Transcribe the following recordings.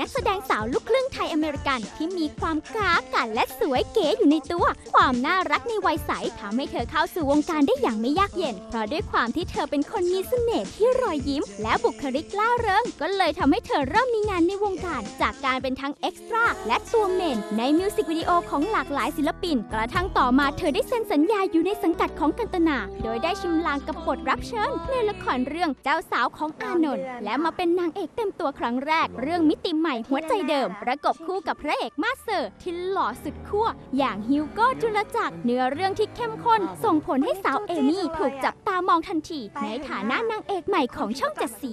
นักแสดงสาวลูก อเมริกันที่มีความก้ากันและสวยเก๋อยู่ในตัว ความน่ารักในวัยใสทำให้เธอเข้าสู่วงการได้อย่างไม่ยากเย็น เพราะด้วยความที่เธอเป็นคนมีเสน่ห์ที่รอยยิ้ม และบุคลิกล่าเริง ก็เลยทำให้เธอเริ่มมีงานในวงการ จากการเป็นทั้งเอ็กซ์ตร้าและตัวเมนในมิวสิกวิดีโอของหลากหลายศิลปิน กระทั่งต่อมาเธอได้เซ็นสัญญาอยู่ในสังกัดของกันตนา โดยได้ชิมลางกับบทรับเชิญ ในละครเรื่องเจ้าสาวของอานนท์และมาเป็นนางเอกเต็มตัวครั้งแรก เรื่องมิติใหม่หัวใจเดิมประกบคู่กับพระเอกมาสเซอร์ที่หล่อสุดขั้วอย่างฮิวโก้จุลจักรเนื้อเรื่องที่เข้มข้น ส่งผลให้สาวเอมี่ถูกจับตามองทันที ในฐานะนางเอกใหม่ของช่องเจ็ดสี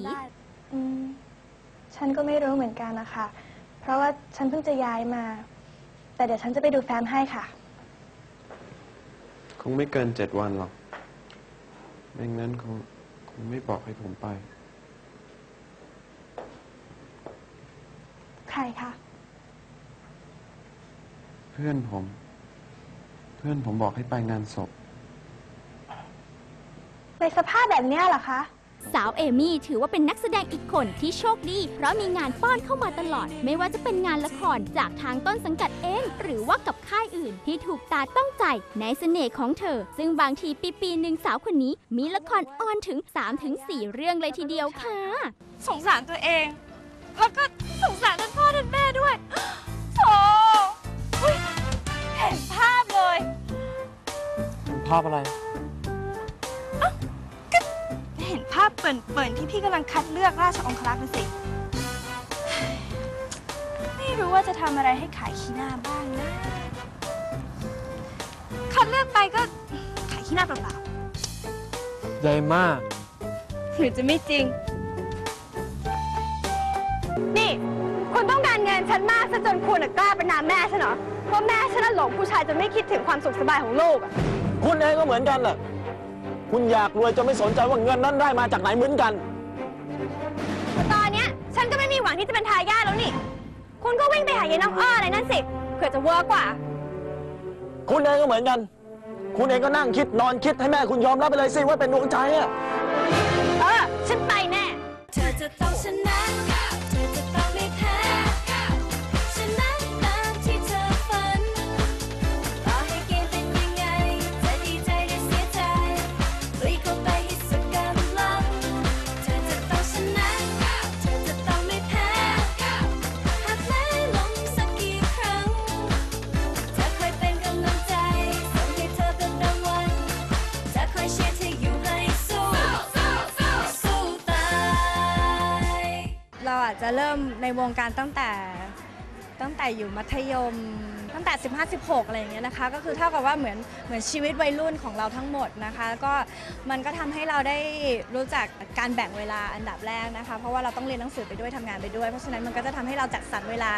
อืมฉันก็ไม่รู้เหมือนกันนะคะ เพราะว่าฉันเพิ่งจะย้ายมา แต่เดี๋ยวฉันจะไปดูแฟ้มให้ค่ะ คงไม่เกินเจ็ดวันหรอกไม่งั้นคงคงไม่บอกให้ผมไป ใครคะ เพื่อนผม เพื่อนผมบอกให้ไปงานศพ ในสภาพแบบเนี้ยเหรอคะ สาวเอมี่ถือว่าเป็นนักแสดงอีกคนที่โชคดี เพราะมีงานป้อนเข้ามาตลอด ไม่ว่าจะเป็นงานละครจากทางต้นสังกัดเอง หรือว่ากับค่ายอื่นที่ถูกตาต้องใจในเสน่ห์ของเธอ ซึ่งบางทีปีปีๆหนึ่งสาวคนนี้ มีละครออนถึง 3-4 เรื่องเลยทีเดียวค่ะ สงสารตัวเอง แล้วก็สงสารท่านพ่อท่านแม่ด้วย ภาพอะไร เห็นภาพเปิ่นๆที่พี่กำลังคัดเลือกราชองครักษ์นะสิ ไม่รู้ว่าจะทำอะไรให้ขายขี้หน้าบ้างนะ คัดเลือกไปก็ขายขี้หน้าเปล่าใหญ่มาก ๆหรือจะไม่จริง นี่ คุณต้องการเงินฉันมากซะจนคุณน่ะกล้าเป็นนามแม่ฉันเหรอ เพราะแม่ฉันน่ะหลงผู้ชายจนไม่คิดถึงความสุขสบายของลูกอะ คุณเองก็เหมือนกันแหละคุณอยากรวยจะไม่สนใจว่าเงินนั้นได้มาจากไหนเหมือนกันแต่ตอนเนี้ยฉันก็ไม่มีหวังที่จะเป็นทายาทแล้วนี่ คุณก็วิ่งไปหายายน้องอ้ออะไรนั่นสิเผื่อจะเวิร์กกว่า คุณเองก็เหมือนกัน คุณเองก็นั่งคิดนอนคิดให้แม่คุณยอมรับไปเลยสิว่าเป็นดวงใจอะ เออ ฉันไปแน่ เธอจะต้องชนะ จะเริ่มในวงการตั้งแต่ตั้งแต่อยู่มัธยม ตั้งแต่ 15 16 อะไรอย่างเงี้ยนะคะ ก็คือเท่ากับว่าเหมือนเหมือนชีวิตวัยรุ่นของเราทั้งหมดนะคะ ก็มันก็ทำให้เราได้รู้จักการแบ่งเวลาอันดับแรกนะคะ เพราะว่าเราต้องเรียนหนังสือไปด้วยทำงานไปด้วย เพราะฉะนั้นมันก็จะทำให้เราจัดสรรเวลา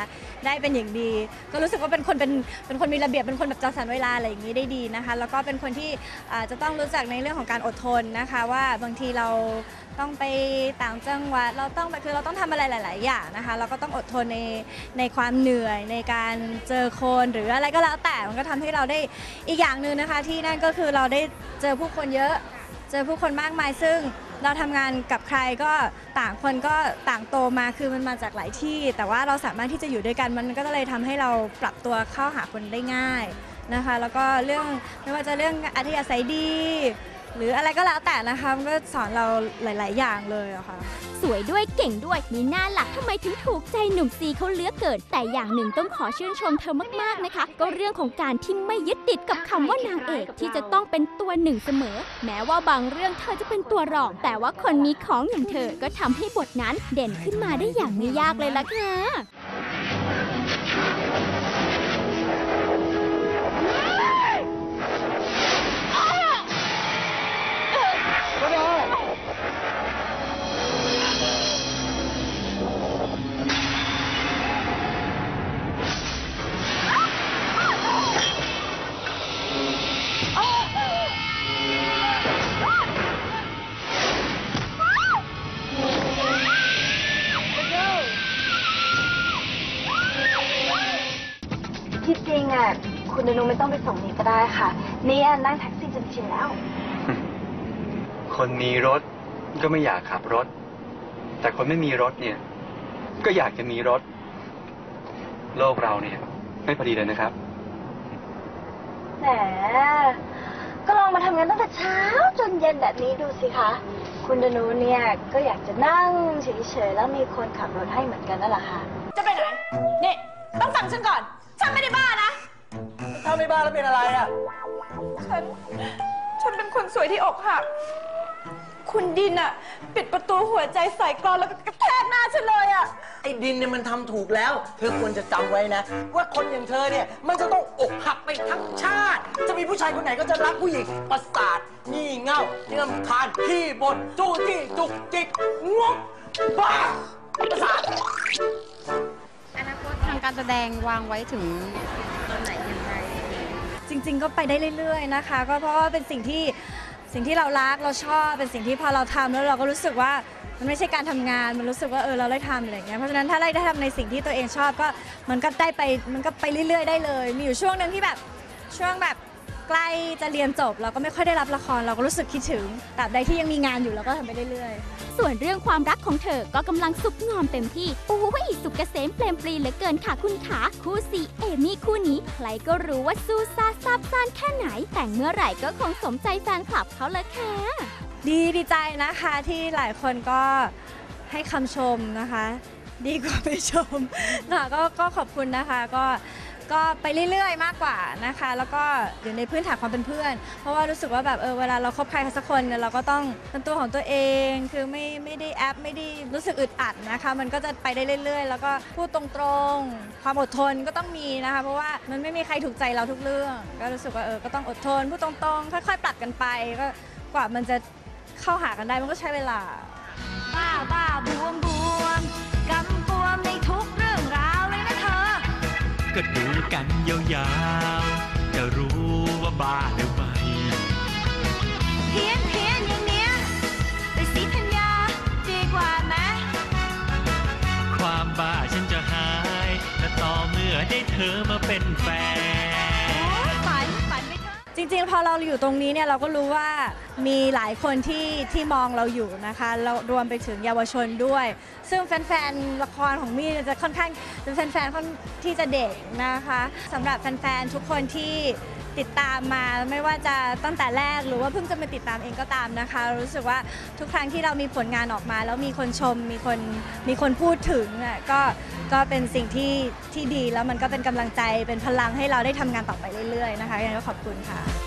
ได้เป็นอย่างดี ก็รู้สึกว่าเป็นคนเป็นเป็นคนมีระเบียบเป็นคนแบบจัดสรรเวลาอะไรอย่างนี้ได้ดีนะคะ แล้วก็เป็นคนที่จะต้องรู้จักในเรื่องของการอดทนนะคะ ว่าบางทีเรา ต้องไปต่างจังหวัดเราต้องคือเราต้องทำอะไรหลาย ๆ อย่างนะคะ เราก็ต้องอดทนในในความเหนื่อยในการเจอคนหรืออะไรก็แล้วแต่มันก็ทำให้เราได้อีกอย่างหนึ่งนะคะ ที่นั่นก็คือเราได้เจอผู้คนเยอะ เจอผู้คนมากมายซึ่งเราทำงานกับใครก็ต่างคนก็ต่างโตมาคือมันมาจากหลายที่ แต่ว่าเราสามารถที่จะอยู่ด้วยกันมันก็เลยทำให้เราปรับตัวเข้าหาคนได้ง่ายนะคะ แล้วก็เรื่องไม่ว่าจะเรื่องอัธยาศัยดี หรืออะไรก็แล้วแต่นะคะมันก็สอนเราหลาย ๆ อย่างเลยอะค่ะ สวยด้วยเก่งด้วยมีหน้าหลักทำไมถึงถูกใจหนุ่มซีเขาเลือกเกินแต่อย่างหนึ่งต้องขอชื่นชมเธอมาก ๆ นะคะ ก็เรื่องของการที่ไม่ยึดติดกับคำว่านางเอกที่จะต้องเป็นตัวหนึ่งเสมอ แม้ว่าบางเรื่องเธอจะเป็นตัวรอง แต่ว่าคนมีของอย่างเธอก็ทำให้บทนั้นเด่นขึ้นมาได้อย่างไม่ยากเลยล่ะค่ะะคุณอนุไม่ต้องไปส่งนี่ก็ได้ค่ะ นี่อะนั่งแท็กซี่จนชินแล้ว คนมีรถก็ไม่อยากขับรถ แต่คนไม่มีรถเนี่ย ก็อยากจะมีรถ โลกเราเนี่ย ไม่พอดีเลยนะครับ แหม ก็ลองมาทำงานตั้งแต่เช้าจนเย็นแบบนี้ดูสิคะ คุณดนูเนี่ยก็อยากจะนั่งเฉยๆแล้วมีคนขับรถให้เหมือนกันนั่นแหละค่ะ จะไปไหน นี่ ต้องฟังฉันก่อน ฉันไม่ได้บ้านะถ้า ไม่บ้าแล้วเป็นอะไรอะ ฉัน ฉันเป็นคนสวยที่อกหัก คุณดินอะปิดประตูหัวใจใส่กรอนแล้วก็กระแทกหน้าฉันเลยอะไอ้ดินเนี่ยมันทำถูกแล้ว เธอควรจะจำไว้นะ ว่าคนอย่างเธอเนี่ยมันจะต้องอกหักไปทั้งชาติ จะมีผู้ชายคนไหนก็จะรักผู้หญิงประสาทงี่เง่าเยื่อมคานขี้บ่นจู้จี้จุกจิกงกบ้าประสาท อนาคตทางการแสดงวางไว้ถึงตอนไหนยังไง จริง ๆ ก็ไปได้เรื่อย ๆ นะคะ ก็เพราะว่าเป็นสิ่งที่สิ่งที่เรารักเราชอบเป็นสิ่งที่พอเราทำแล้วเราก็รู้สึกว่ามันไม่ใช่การทำงานมันรู้สึกว่าเออเราได้ทำอะไรอย่างเงี้ยเพราะฉะนั้นถ้าได้ได้ทำในสิ่งที่ตัวเองชอบก็มันก็ได้ไปมันก็ไปเรื่อย ๆ ได้เลย มีอยู่ช่วงหนึ่งที่แบบช่วงแบบใกล้จะเรียนจบ เราก็ไม่ค่อยได้รับละครเราก็รู้สึกคิดถึงตราบใดที่ยังมีงานอยู่เราก็ทำไปเรื่อยๆ ส่วนเรื่องความรักของเธอก็กำลังสุกงอมเต็มที่โอ้ยสุกเกษมเปลมปรีเหลือเกินค่ะคุณขาคู่ซีเอมี่คู่นี้ ใครก็รู้ว่าสู้ซาซาบซ่านแค่ไหน แต่งเมื่อไหร่ก็คงสมใจแฟนคลับเขาเลยค่ะดีดีใจนะคะที่หลายคนก็ให้คำชมนะคะ ดีกว่าไปชมค่ะก็ก็ขอบคุณนะคะก็ ก็ไปเรื่อยๆ มากกว่านะคะ แล้วก็อยู่ในพื้นฐานความเป็นเพื่อน เพราะว่ารู้สึกว่าแบบเออเวลาเราคบใครสักคนเนี่ยเราก็ต้องเป็นตัวของตัวเอง คือไม่ไม่ได้แอปไม่ได้รู้สึกอึดอัดนะคะ มันก็จะไปได้เรื่อย ๆ แล้วก็พูดตรงๆ ความอดทนก็ต้องมีนะคะ เพราะว่ามันไม่มีใครถูกใจเราทุกเรื่อง ก็รู้สึกว่าเออก็ต้องอดทนพูดตรงๆ ค่อยๆ ปรับกันไปก็กว่ามันจะเข้าหากันได้มันก็ใช้เวลาบ้าบ้าบวมบวม ก็ดูกันยาวๆ จะรู้ว่าบ้าหรือไม่เพี้ยนเพี้ยนอย่างเนี้ยไปสีธัญญาดีกว่าไหมความบ้าฉันจะหายและต่อเมื่อได้เธอมาเป็นแฟนฝันฝันไม่ถึง จริงๆ พอเราอยู่ตรงนี้เนี่ยเราก็รู้ว่ามีหลายคนที่ที่มองเราอยู่นะคะเรารวมไปถึงเยาวชนด้วย ซึ่งแฟนๆละครของมี่จะค่อนข้างเป็นแฟนๆค่อนที่จะเด็กนะคะสำหรับแฟนๆทุกคนที่ ติดตามมาไม่ว่าจะตั้งแต่แรกหรือว่าเพิ่งจะมาติดตามเองก็ตามนะคะ รู้สึกว่าทุกครั้งที่เรามีผลงานออกมา แล้วมีคนชมมีคนมีคนพูดถึงน่ะก็ก็เป็นสิ่งที่ที่ดีแล้วมันก็เป็นกำลังใจเป็นพลังให้เราได้ทำงานต่อไปเรื่อยๆนะคะยังไงก็ขอบคุณค่ะ